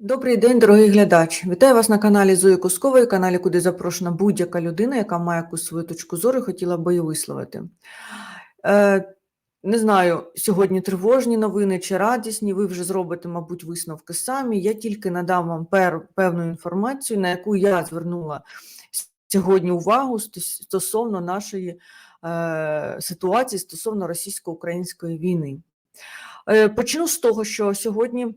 Добрий день, дорогий глядач. Вітаю вас на каналі Зої Кускової, каналі, куди запрошена будь-яка людина, яка має якусь свою точку зору і хотіла би її висловити. Е, не знаю, сьогодні тривожні новини чи радісні, ви вже зробите, мабуть, висновки самі. Я тільки надам вам пер, певну інформацію, на яку я звернула сьогодні увагу стосовно нашої е, ситуації, стосовно російсько-української війни. Е, почну з того, що сьогодні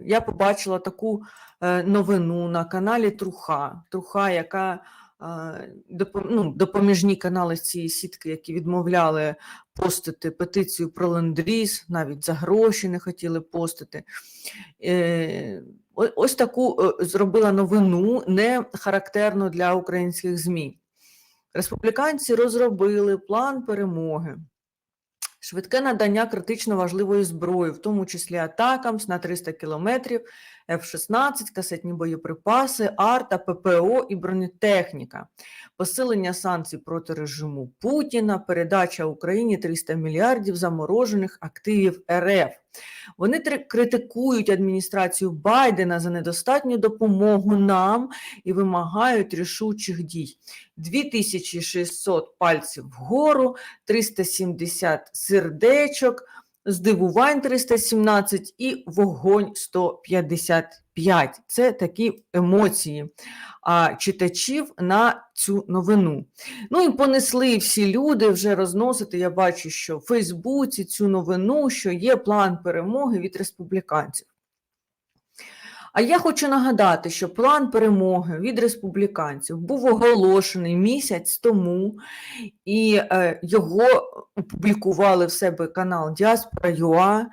я побачила таку е, новину на каналі Труха. Труха, яка е, ну, допоміжні канали з цієї сітки, які відмовляли постити петицію про ленд-ліз, навіть за гроші не хотіли постити. Е, Ось таку е, зробила новину, не характерну для українських ЗМІ. Республіканці розробили план перемоги. Швидке надання критично важливої зброї, в тому числі атакам на 300 кілометрів, F-16, касетні боєприпаси, арта, ППО і бронетехніка, посилення санкцій проти режиму Путіна, передача Україні 300 мільярдів заморожених активів РФ. Вони три- критикують адміністрацію Байдена за недостатню допомогу нам і вимагають рішучих дій. 2600 пальців вгору, 370 сердечок, здивувань 317 і вогонь 155. Це такі емоції а, читачів на цю новину. Ну і понесли всі люди вже розносити. Я бачу, що в Фейсбуці цю новину, що є план перемоги від республіканців. А я хочу нагадати, що план перемоги від республіканців був оголошений місяць тому, і е, його опублікували в себе канал Діаспора.ua,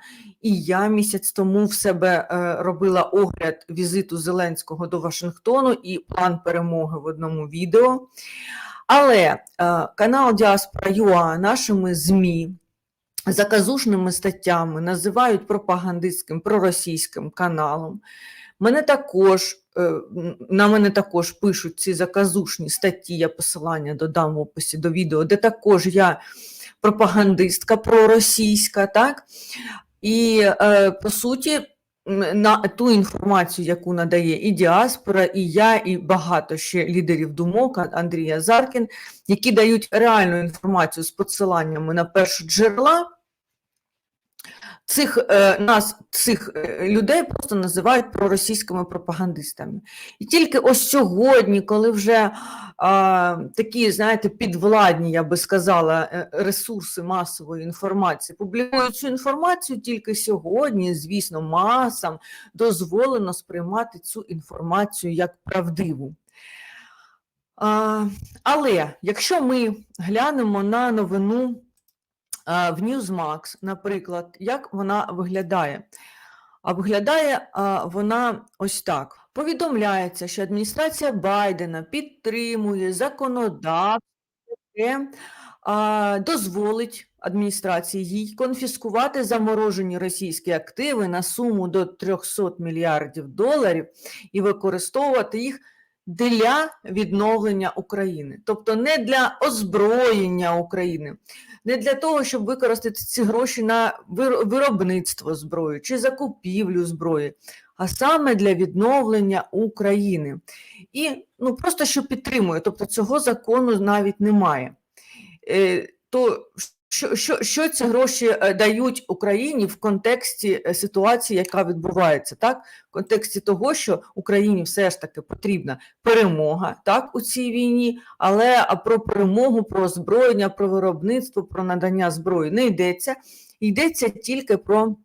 і я місяць тому в себе е, робила огляд візиту Зеленського до Вашингтону і план перемоги в одному відео. Але е, канал Діаспора.ua нашими ЗМІ заказушними статтями називають пропагандистським проросійським каналом. Мене також, е, на мене також пишуть ці заказушні статті, я посилання додам в описі до відео, де також я пропагандистка проросійська, так? І е, по суті, на ту інформацію, яку надає і діаспора, і я, і багато ще лідерів думок, Андрія Заркін, які дають реальну інформацію з посиланнями на перші джерела. Цих е, нас, цих е, людей просто називають проросійськими пропагандистами. І тільки ось сьогодні, коли вже а, такі, знаєте, підвладні, я би сказала, е, ресурси масової інформації публікують цю інформацію, тільки сьогодні, звісно, масам дозволено сприймати цю інформацію як правдиву. А, але якщо ми глянемо на новину в Newsmax, наприклад, як вона виглядає? А виглядає а, вона ось так. Повідомляється, що адміністрація Байдена підтримує законодавство, яке дозволить адміністрації їй конфіскувати заморожені російські активи на суму до 300 мільярдів доларів і використовувати їх для відновлення України, тобто не для озброєння України, не для того, щоб використати ці гроші на виробництво зброї чи закупівлю зброї, а саме для відновлення України. І ну просто що підтримує, тобто цього закону навіть немає. Е, То що, що, що ці гроші е, дають Україні в контексті е, ситуації, яка відбувається, так? В контексті того, що Україні все ж таки потрібна перемога так, у цій війні, але про перемогу, про озброєння, про виробництво, про надання зброї не йдеться. Йдеться тільки про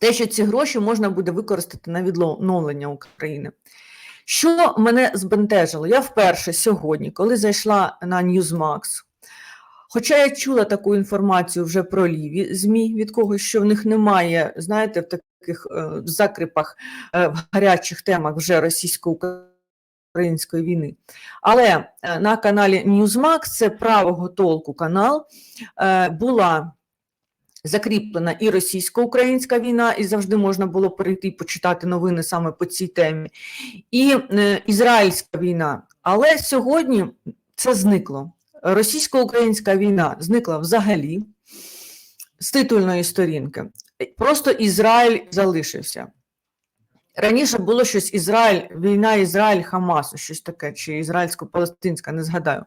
те, що ці гроші можна буде використати на відновлення України. Що мене збентежило? Я вперше сьогодні, коли зайшла на Newsmax, Хоча я чула таку інформацію вже про ліві ЗМІ від когось, що в них немає, знаєте, в таких е, закріпах, е, в гарячих темах вже російсько-української війни. Але е, на каналі Newsmax, це правого толку канал, е, була закріплена і російсько-українська війна, і завжди можна було перейти і почитати новини саме по цій темі, і е, ізраїльська війна. Але сьогодні це зникло. Російсько-українська війна зникла взагалі з титульної сторінки. Просто Ізраїль залишився. Раніше було щось Ізраїль, війна Ізраїль-Хамасу, щось таке, чи ізраїльсько-палестинська, не згадаю.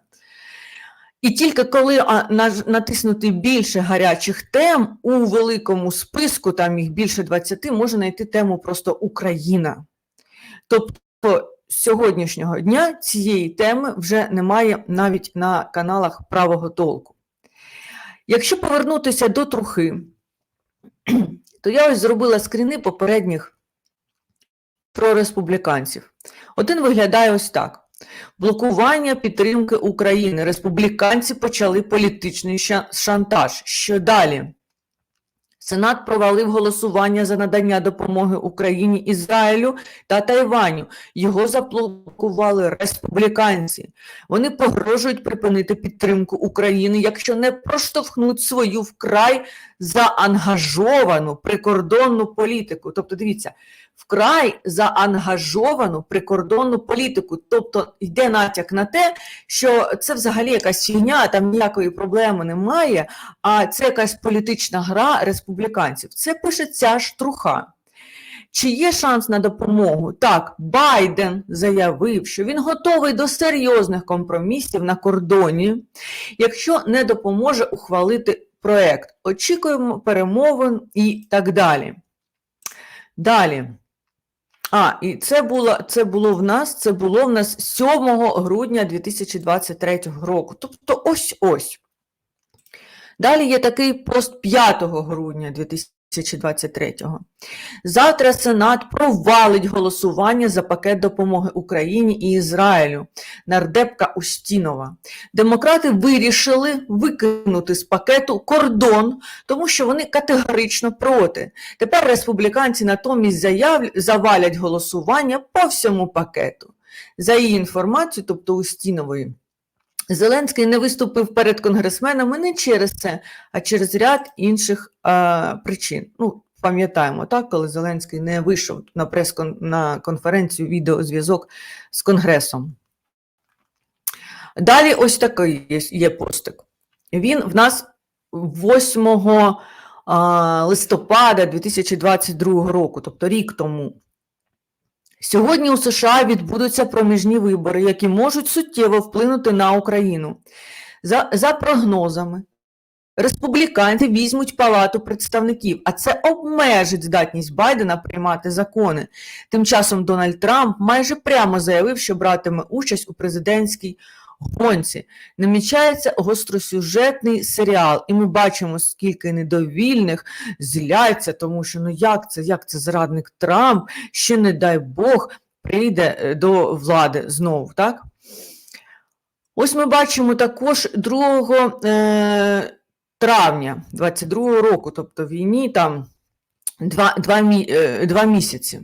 І тільки коли натиснути більше гарячих тем у великому списку, там їх більше 20, можна знайти тему просто Україна. Тобто сьогоднішнього дня цієї теми вже немає навіть на каналах правого толку. Якщо повернутися до трухи, то я ось зробила скріни попередніх про республіканців. Один виглядає ось так: блокування підтримки України. Республіканці почали політичний шантаж. Що далі? Сенат провалив голосування за надання допомоги Україні, Ізраїлю та Тайваню. Його заблокували республіканці. Вони погрожують припинити підтримку України, якщо не проштовхнуть свою вкрай заангажовану прикордонну політику. Тобто, дивіться, вкрай заангажовану прикордонну політику. Тобто йде натяк на те, що це взагалі якась фігня, там ніякої проблеми немає, а це якась політична гра республіканців. Це пише ця штруха. Чи є шанс на допомогу? Так, Байден заявив, що він готовий до серйозних компромісів на кордоні, якщо не допоможе ухвалити проект. Очікуємо перемовин і так далі. Далі. А, і це було, це було в нас, це було в нас 7 грудня 2023 року. Тобто ось ось. Далі є такий пост 5 грудня 2023. Завтра Сенат провалить голосування за пакет допомоги Україні і Ізраїлю. Нардепка Устінова. Демократи вирішили викинути з пакету кордон, тому що вони категорично проти. Тепер республіканці натомість заяв... завалять голосування по всьому пакету. За її інформацією, тобто Устінової, Зеленський не виступив перед конгресменами не через це, а через ряд інших а, причин. Ну, пам'ятаємо, так, коли Зеленський не вийшов на прес на конференцію відеозв'язок з Конгресом. Далі ось такий є, є постик. Він в нас 8 а, листопада 2022 року, тобто рік тому. Сьогодні у США відбудуться проміжні вибори, які можуть суттєво вплинути на Україну. За, за прогнозами, республіканці візьмуть палату представників, а це обмежить здатність Байдена приймати закони. Тим часом Дональд Трамп майже прямо заявив, що братиме участь у президентській гонці. Намічається гостросюжетний серіал, і ми бачимо, скільки недовільних зляться, тому що ну як це, як це зрадник Трамп, ще не дай Бог прийде е, до влади знову, так? Ось ми бачимо також 2 е, травня 22 року, тобто війні там два, два, е, два місяці.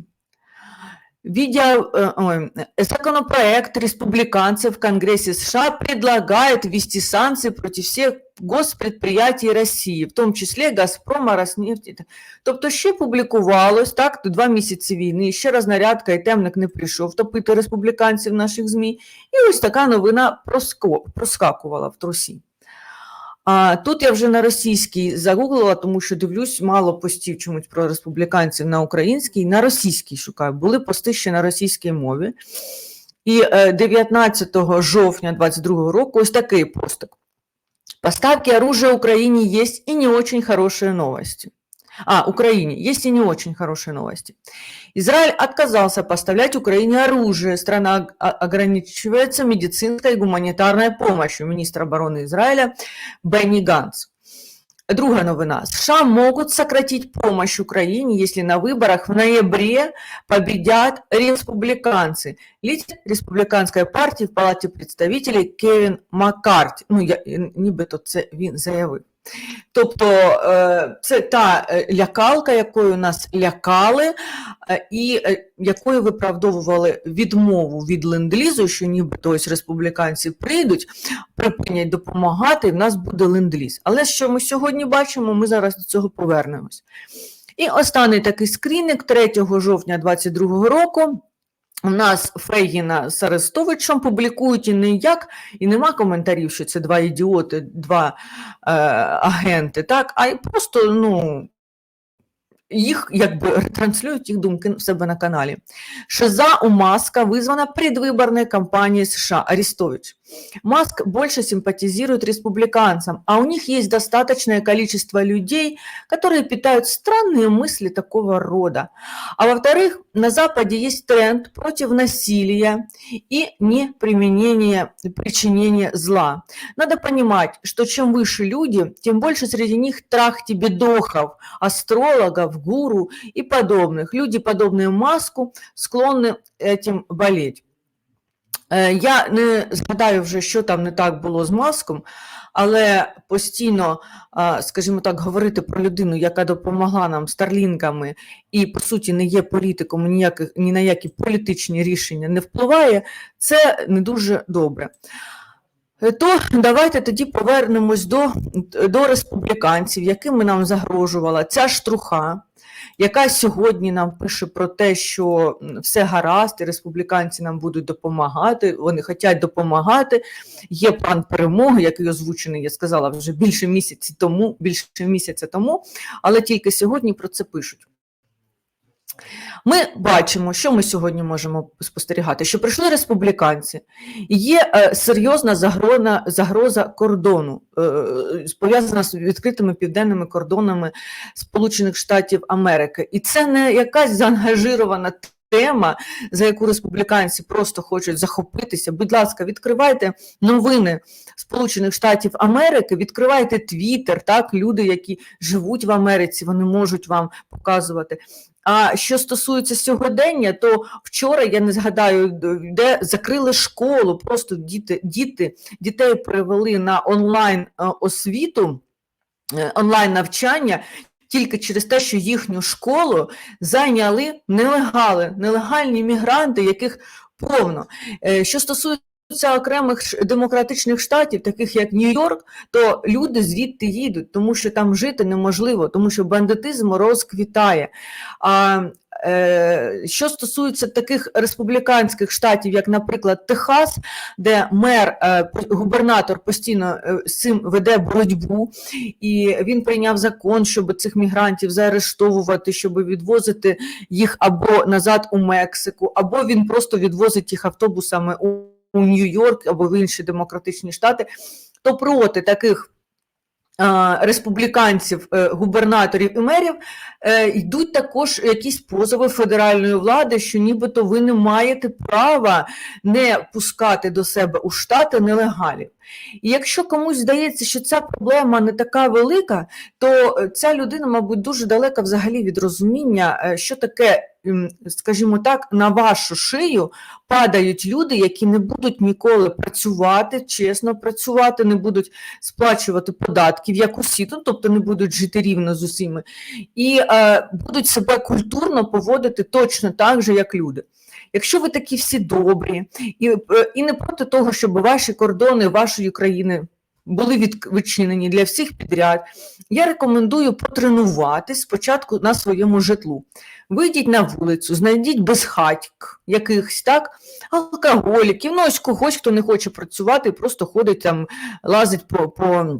Видя, э, законопроект республиканцев в Конгрессе США предлагает ввести санкции против всех госпредприятий Росії, в тому числі Газпрома, Роснефті. Тобто ще публікувалось, так, два місяці війни, ще рознарядка і темник не прийшов топити республіканців наших ЗМІ, і ось така новина проскакувала в трусі. А тут я вже на російській загуглила, тому що дивлюсь, мало постів чомусь про республіканців на українській, на російській шукаю. Були пости ще на російській мові. І е, 19 жовтня 22 року ось такий постик. Поставки оружия Украине есть и не очень хорошие новости. А, Украине есть и не очень хорошие новости. Израиль отказался поставлять Украине оружие. Страна ог- о- ограничивается медицинской и гуманитарной помощью. Министр обороны Израиля Бенни Ганс. Другая новина. США могут сократить помощь Украине, если на выборах в ноябре победят республиканцы. Лидер республіканської партії в Палаті представителей Кевін Маккарті. Ну, я, нібито це він заявив. Тобто е, це та е, лякалка, якою нас лякали, е, і якою виправдовували відмову від ленд-лізу, що нібито ось республіканці прийдуть, припинять допомагати, і в нас буде ленд-ліз. Але що ми сьогодні бачимо, ми зараз до цього повернемось. І останній такий скрінник 3 жовтня 2022 року. У нас Фейгіна з Арестовичем публікують і ніяк, і нема коментарів, що це два ідіоти, два е, агенти, так, а й просто, ну, їх якби ретранслюють їх думки в себе на каналі. Шиза у Маска визвана предвиборною кампанією США. Арестович. Маск больше симпатизирует республиканцам, а у них есть достаточное количество людей, которые питают странные мысли такого рода. А во-вторых, на Западе есть тренд против насилия и неприменения, причинения зла. Надо понимать, что чем выше люди, тем больше среди них трахтибедохов, астрологов, гуру и подобных. Люди, подобные Маску, склонны этим болеть. Е, Я не згадаю вже, що там не так було з маском, але постійно, скажімо так, говорити про людину, яка допомогла нам старлінками і, по суті, не є політиком, ніяких, ні на які політичні рішення не впливає, це не дуже добре. Е, То давайте тоді повернемось до, до республіканців, якими нам загрожувала ця штруха, яка сьогодні нам пише про те, що все гаразд, і республіканці нам будуть допомагати, вони хочуть допомагати. Є план перемоги, який озвучений, я сказала вже більше місяці тому, більше місяця тому, але тільки сьогодні про це пишуть. Ми бачимо, що ми сьогодні можемо спостерігати, що прийшли республіканці, є е, серйозна загроза, загроза кордону, е, пов'язана з відкритими південними кордонами Сполучених Штатів Америки. І це не якась заангажирована тема, за яку республіканці просто хочуть захопитися. Будь ласка, відкривайте новини Сполучених Штатів Америки, відкривайте Твіттер, так, люди, які живуть в Америці, вони можуть вам показувати. А що стосується сьогодення, то вчора я не згадаю, де закрили школу, просто діти, діти дітей перевели на онлайн е, освіту, е, онлайн навчання. Тільки через те, що їхню школу зайняли нелегали, нелегальні мігранти, яких повно. Е, Що стосується окремих демократичних штатів, таких як Нью-Йорк, то люди звідти їдуть, тому що там жити неможливо, тому що бандитизм розквітає. А е, що стосується таких республіканських штатів, як, наприклад, Техас, де мер, е, губернатор постійно е, з цим веде боротьбу, і він прийняв закон, щоб цих мігрантів заарештовувати, щоб відвозити їх або назад у Мексику, або він просто відвозить їх автобусами у, у Нью-Йорк або в інші демократичні штати, то проти таких. Республіканців, е, губернаторів і мерів е, йдуть також якісь позови федеральної влади, що нібито ви не маєте права не пускати до себе у штати нелегалів. І якщо комусь здається, що ця проблема не така велика, то е, ця людина, мабуть, дуже далека взагалі від розуміння, що таке, скажімо так, на вашу шию падають люди, які не будуть ніколи працювати, чесно працювати, не будуть сплачувати податків, як усі, ну, тобто не будуть жити рівно з усіми, і е, будуть себе культурно поводити точно так же, як люди. Якщо ви такі всі добрі, і, е, і не проти того, щоб ваші кордони вашої країни були від, відчинені для всіх підряд, я рекомендую потренуватись спочатку на своєму житлу. Вийдіть на вулицю, знайдіть безхатьк якихось так, алкоголіків, ну ось когось, хто не хоче працювати, просто ходить там, лазить по. по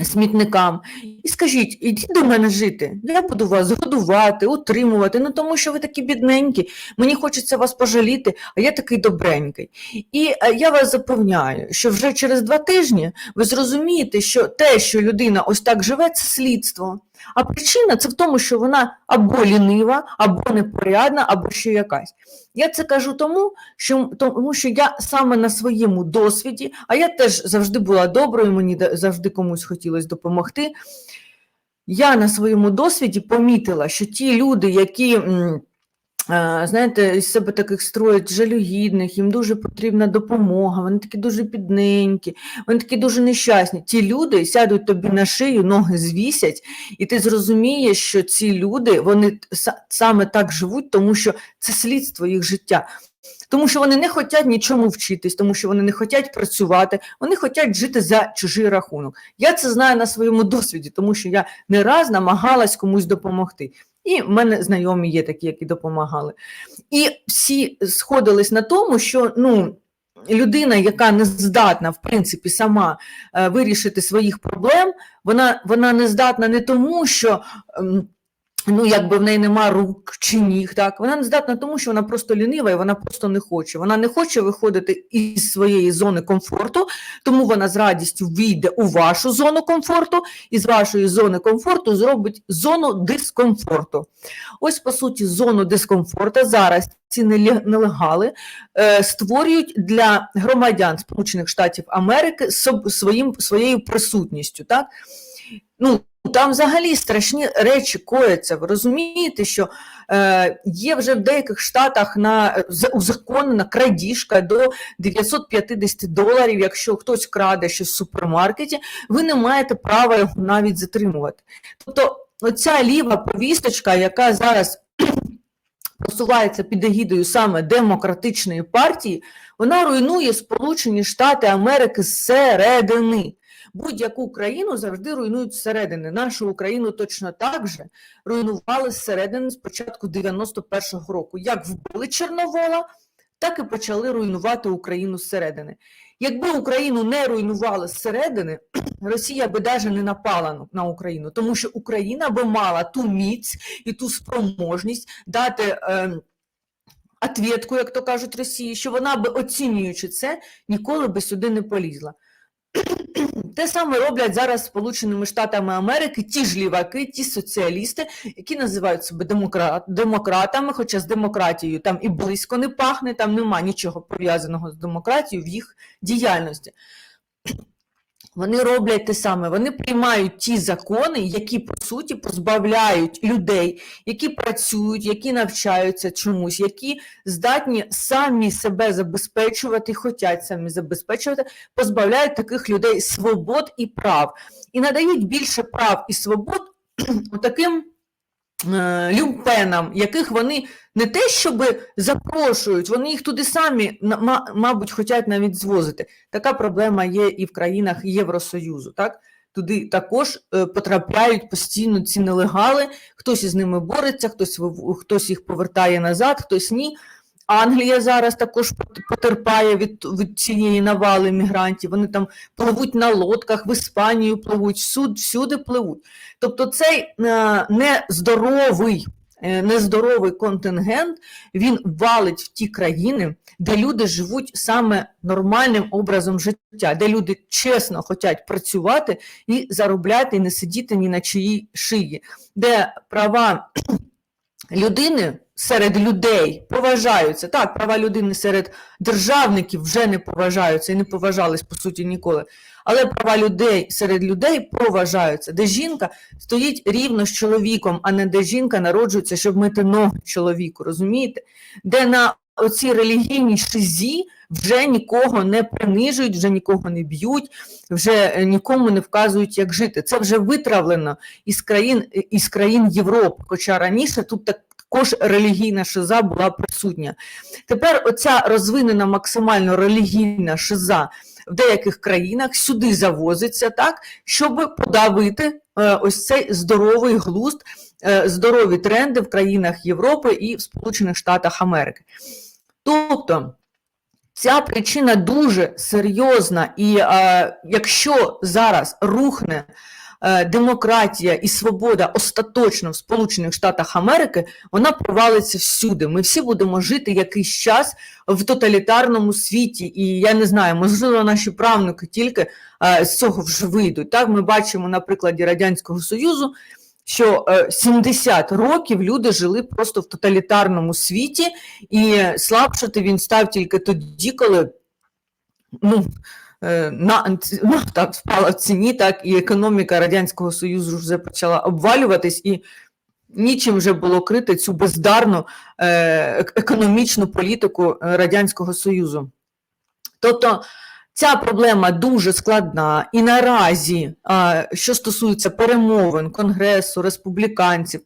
смітникам і скажіть, ідіть до мене жити, я буду вас годувати, утримувати, ну тому що ви такі бідненькі, мені хочеться вас пожаліти, а я такий добренький. І е, я вас запевняю, що вже через два тижні ви зрозумієте, що те, що людина ось так живе, це слідство. А причина це в тому, що вона або лінива, або непорядна, або ще якась. Я це кажу тому, що, тому що я саме на своєму досвіді, а я теж завжди була доброю, мені завжди комусь хотілося допомогти. Я на своєму досвіді помітила, що ті люди, які. Е, Знаєте, із себе таких строять жалюгідних, їм дуже потрібна допомога, вони такі дуже бідненькі, вони такі дуже нещасні. Ті люди сядуть тобі на шию, ноги звісять, і ти зрозумієш, що ці люди вони саме так живуть, тому що це слідство їх життя. Тому що вони не хочуть нічому вчитись, тому що вони не хочуть працювати, вони хочуть жити за чужий рахунок. Я це знаю на своєму досвіді, тому що я не раз намагалась комусь допомогти. І в мене знайомі є такі, які допомагали. І всі сходились на тому, що ну, людина, яка не здатна, в принципі, сама е, вирішити своїх проблем, вона, вона не здатна не тому, що. Ну, якби в неї нема рук чи ніг, так вона не здатна тому, що вона просто лінива і вона просто не хоче. Вона не хоче виходити із своєї зони комфорту, тому вона з радістю війде у вашу зону комфорту і з вашої зони комфорту зробить зону дискомфорту. Ось, по суті, зону дискомфорту зараз ці нелегали е, створюють для громадян Сполучених Штатів Америки своїм, своєю присутністю. Так? Ну, там взагалі страшні речі кояться. Ви розумієте, що е, є вже в деяких штатах на узаконена крадіжка до 950 доларів. Якщо хтось краде щось в супермаркеті, ви не маєте права його навіть затримувати. Тобто, оця ліва повісточка, яка зараз просувається під егідою саме демократичної партії, вона руйнує Сполучені Штати Америки зсередини. Будь-яку країну завжди руйнують зсередини. Нашу Україну точно так же руйнували зсередини з початку 91-го року. Як вбили Чорновола, так і почали руйнувати Україну зсередини. Якби Україну не руйнували зсередини, Росія би навіть не напала на- Україну, тому що Україна би мала ту міць і ту спроможність дати. ем, Ответку, як то кажуть Росії, що вона би оцінюючи це, ніколи би сюди не полізла. Те саме роблять зараз Сполученими Штатами Америки ті ж ліваки, ті соціалісти, які називають себе демократ, демократами, хоча з демократією там і близько не пахне, там нема нічого пов'язаного з демократією в їх діяльності. Вони роблять те саме, вони приймають ті закони, які по суті позбавляють людей, які працюють, які навчаються чомусь, які здатні самі себе забезпечувати, хочуть самі забезпечувати, позбавляють таких людей свобод і прав. І надають більше прав і свобод таким люмпенам, яких вони не те, щоб запрошують, вони їх туди самі, мабуть, хочуть навіть звозити. Така проблема є і в країнах Євросоюзу. Так? Туди також е, потрапляють постійно ці нелегали, хтось із ними бореться, хтось, хтось їх повертає назад, хтось ні. Англія зараз також пот- потерпає від, від цієї навали мігрантів. Вони там пливуть на лодках, в Іспанію пливуть, всюди, всюди пливуть. Тобто цей е, нездоровий, е, нездоровий контингент він валить в ті країни, де люди живуть саме нормальним образом життя, де люди чесно хочуть працювати і заробляти, і не сидіти ні на чиїй шиї, де права людини серед людей поважаються. Так, права людини серед державників вже не поважаються і не поважались по суті ніколи. Але права людей серед людей поважаються, де жінка стоїть рівно з чоловіком, а не де жінка народжується, щоб мити ноги чоловіку, розумієте? Де на оцій релігійній шизі вже нікого не принижують, вже нікого не б'ють, вже е, нікому не вказують, як жити. Це вже витравлено із країн, із країн Європи, хоча раніше тут так- також релігійна шиза була присутня. Тепер оця розвинена максимально релігійна шиза в деяких країнах сюди завозиться так, щоб подавити е, ось цей здоровий глузд, е, здорові тренди в країнах Європи і в Сполучених Штатах Америки. Тобто ця причина дуже серйозна, і е, якщо зараз рухне е, демократія і свобода остаточно в Сполучених Штатах Америки, вона провалиться всюди. Ми всі будемо жити якийсь час в тоталітарному світі, і я не знаю, можливо, наші правнуки тільки е, з цього вже вийдуть. Так, ми бачимо на прикладі Радянського Союзу, що е, 70 років люди жили просто в тоталітарному світі, і слабшати він став тільки тоді, коли ну, е, на, ну, так, впала в ціні, так і економіка Радянського Союзу вже почала обвалюватись, і нічим вже було крити цю бездарну е, економічну політику е, Радянського Союзу. Тобто ця проблема дуже складна, і наразі, що стосується перемовин Конгресу, республіканців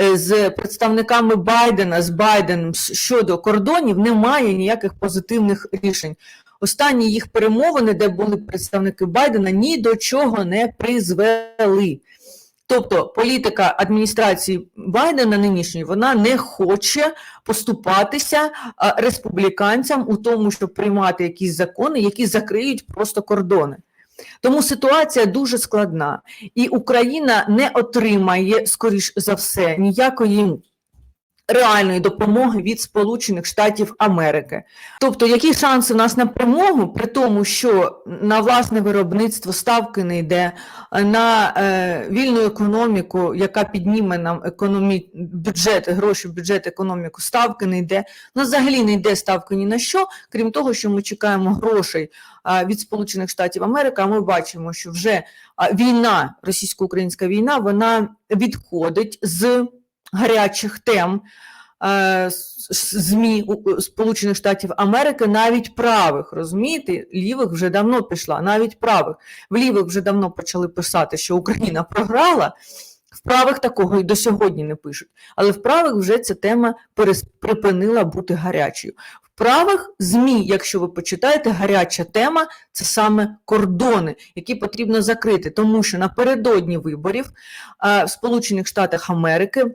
е, з представниками Байдена, з Байденом щодо кордонів, немає ніяких позитивних рішень. Останні їх перемовини, де були представники Байдена, ні до чого не призвели. Тобто політика адміністрації Байдена нинішньої вона не хоче поступатися республіканцям у тому, щоб приймати якісь закони, які закриють просто кордони. Тому ситуація дуже складна, і Україна не отримає, скоріш за все, ніякої реальної допомоги від Сполучених Штатів Америки. Тобто, які шанси у нас на перемогу, при тому, що на власне виробництво ставки не йде, на е, вільну економіку, яка підніме нам економі... бюджет, гроші в бюджет, економіку, ставки не йде. Ну, взагалі не йде ставки ні на що, крім того, що ми чекаємо грошей від Сполучених Штатів Америки. А ми бачимо, що вже війна, російсько-українська війна, вона відходить з гарячих тем е, ЗМІ Сполучених Штатів Америки, навіть правих, розумієте, лівих вже давно пішла, навіть правих. В лівих вже давно почали писати, що Україна програла. В правих такого і до сьогодні не пишуть. Але в правих вже ця тема припинила бути гарячою. В правих ЗМІ, якщо ви почитаєте, гаряча тема це саме кордони, які потрібно закрити, тому що напередодні виборів е, в Сполучених Штатах Америки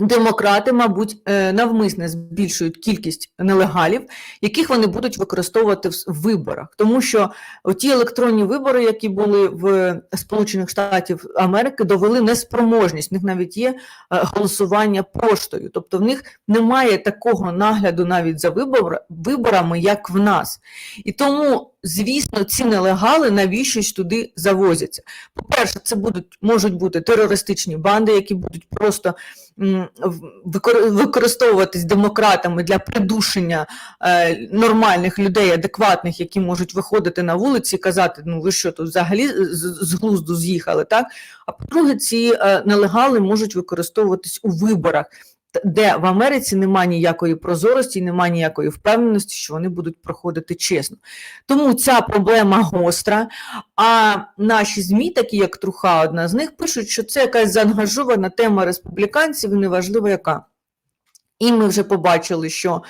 демократи, мабуть, е, навмисне збільшують кількість нелегалів, яких вони будуть використовувати в виборах. Тому що ті електронні вибори, які були в Сполучених Штатів Америки, довели неспроможність. В них навіть є е, голосування поштою. Тобто в них немає такого нагляду навіть за вибор- виборами, як в нас. І тому, звісно, ці нелегали навіщось туди завозяться. По-перше, це будуть можуть бути терористичні банди, які будуть просто використовуватись демократами для придушення е, нормальних людей, адекватних, які можуть виходити на вулиці і казати: ну ви що тут взагалі з, з глузду з'їхали, так? А по-друге, ці е, нелегали можуть використовуватись у виборах. Де в Америці немає ніякої прозорості, немає ніякої впевненості, що вони будуть проходити чесно. Тому ця проблема гостра. А наші ЗМІ, такі як Труха, одна з них, пишуть, що це якась заангажована тема республіканців, неважливо яка. І ми вже побачили, що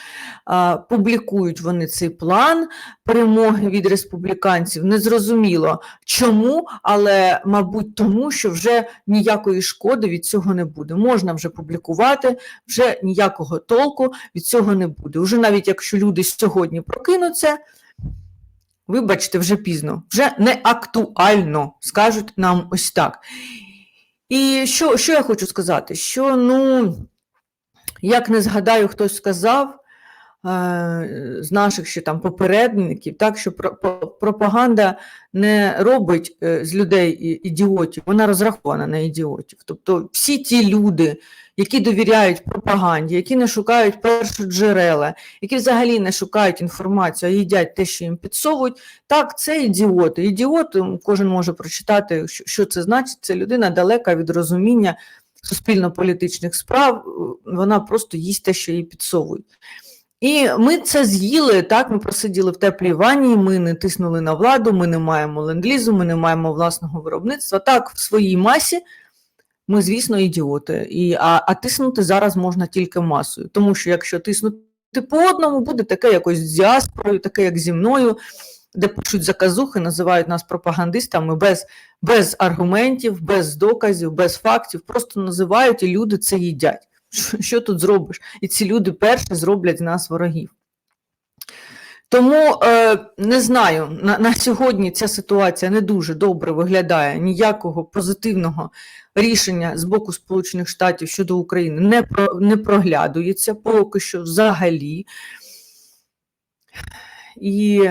а, публікують вони цей план перемоги від республіканців. Незрозуміло чому, але, мабуть, тому, що вже ніякої шкоди від цього не буде. Можна вже публікувати, вже ніякого толку від цього не буде. Уже навіть якщо люди сьогодні прокинуться, Вибачте, вже пізно, вже не актуально, скажуть нам ось так. І що, що я хочу сказати? Що, ну, як не згадаю, хтось сказав е, з наших ще там попередників, так, що про, про- пропаганда не робить е, з людей ідіотів, вона розрахована на ідіотів. Тобто всі ті люди, які довіряють пропаганді, які не шукають першоджерела, які взагалі не шукають інформацію, а їдять те, що їм підсовують, так, це ідіоти. Ідіот, кожен може прочитати, що це значить. Це людина далека від розуміння суспільно-політичних справ, е, вона просто їсть те, що їй підсовують. І ми це з'їли, так, ми просиділи в теплій ванні, ми не тиснули на владу, ми не маємо ленд-лізу, ми не маємо власного виробництва. Так, в своїй масі ми, звісно, ідіоти. І, а, а тиснути зараз можна тільки масою. Тому що якщо тиснути по одному, буде таке якось з діаспорою, таке як зі мною, де пишуть заказухи, називають нас пропагандистами без, без аргументів, без доказів, без фактів, просто називають і люди це їдять. Що, тут зробиш? І ці люди перші зроблять нас ворогів. Тому е, не знаю, на, на сьогодні ця ситуація не дуже добре виглядає. Ніякого позитивного рішення з боку Сполучених Штатів щодо України не, про, не проглядується поки що взагалі. І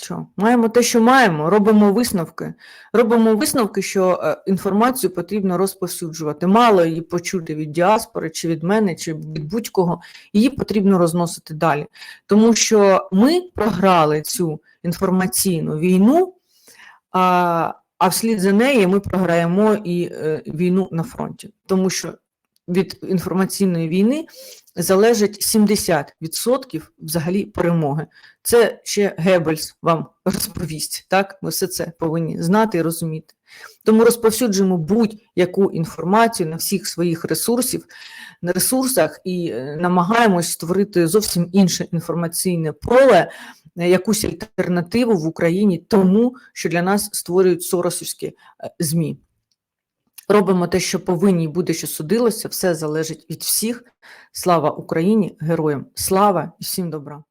що, маємо те, що маємо, робимо висновки. Робимо висновки, що е, інформацію потрібно розповсюджувати. Мало її почути від діаспори, чи від мене, чи від будь-кого. Її потрібно розносити далі. Тому що ми програли цю інформаційну війну, а, а вслід за нею ми програємо і е, війну на фронті. Тому що від інформаційної війни залежить 70% взагалі перемоги. Це ще Геббельс вам розповість. Так, ми все це повинні знати і розуміти. Тому розповсюджуємо будь-яку інформацію на всіх своїх ресурсів, на ресурсах і е, намагаємось створити зовсім інше інформаційне поле, е, якусь альтернативу в Україні тому, що для нас створюють соросівські е, ЗМІ. Робимо те, що повинні, буде, що судилося, все залежить від всіх. Слава Україні, героям! Слава і всім добра!